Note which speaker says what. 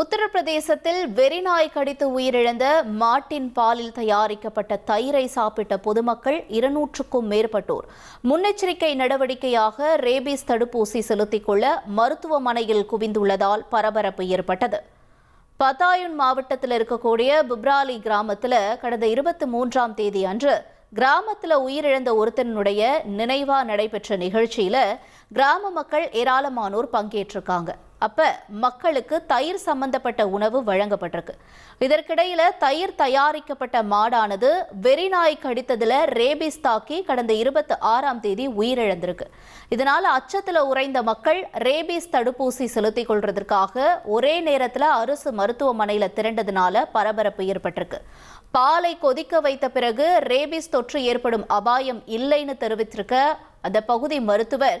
Speaker 1: உத்தரப்பிரதேசத்தில் வெறிநாய் கடித்து உயிரிழந்த மாட்டின் பாலில் தயாரிக்கப்பட்ட தயிரை சாப்பிட்ட பொதுமக்கள் இருநூற்றுக்கும் மேற்பட்டோர். முன்னெச்சரிக்கை நடவடிக்கையாக ரேபீஸ் தடுப்பூசி செலுத்திக் கொள்ள மருத்துவமனையில் குவிந்துள்ளதால் பரபரப்பு ஏற்பட்டது. பதாயுன் மாவட்டத்தில் இருக்கக்கூடிய புப்ராலி கிராமத்தில் கடந்த இருபத்தி மூன்றாம் தேதி அன்று கிராமத்தில் உயிரிழந்த ஒருத்தனுடைய நினைவா நடைபெற்ற நிகழ்ச்சியில கிராம மக்கள் ஏராளமானோர் பங்கேற்றிருக்காங்க. அப்போ மக்களுக்கு தயிர் சம்பந்தப்பட்ட உணவு வழங்கப்பட்டிருக்கு. இதற்கிடையில் தயிர் தயாரிக்கப்பட்ட மாடானது வெறிநாய் கடித்ததில் ரேபிஸ் தாக்கி கடந்த இருபத்தி ஆறாம் தேதி உயிரிழந்திருக்கு. இதனால் அச்சத்தில் உறைந்த மக்கள் ரேபீஸ் தடுப்பூசி செலுத்திக் கொள்றதற்காக ஒரே நேரத்தில் அரசு மருத்துவமனையில் திரண்டதுனால பரபரப்பு ஏற்பட்டிருக்கு. பாலை கொதிக்க வைத்த பிறகு ரேபீஸ் தொற்று ஏற்படும் அபாயம் இல்லைன்னு தெரிவித்திருக்க அந்த பகுதி மருத்துவர்